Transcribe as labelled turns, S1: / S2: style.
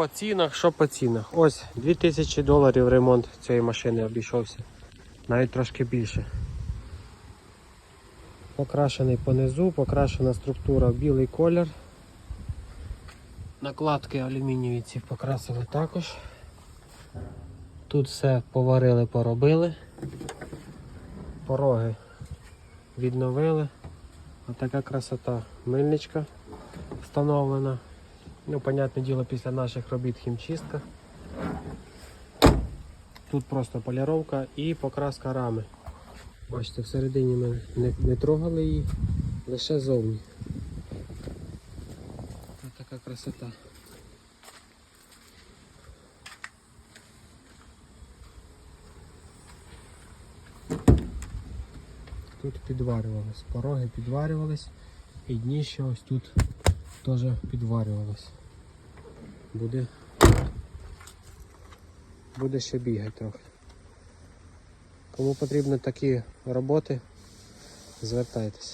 S1: по цінах, що по цінах. Ось 2000 доларів ремонт цієї машини обійшовся. Навіть трошки більше. Покрашений понизу, покрашена структура білий колір. Накладки алюмінієві ці покрасили також. Тут все поварили, поробили. Пороги відновили. Отака красота. Мильничка встановлена. Ну, понятне діло, після наших робіт хімчистка. Тут просто поліровка і покраска рами. Бачите, всередині ми не, не трогали її, лише зовні. Ось така красота. Тут підварювалось, пороги підварювались і дніще ось тут теж підварювалось. Буде, буде ще бігати трохи. Кому потрібні такі роботи, звертайтеся.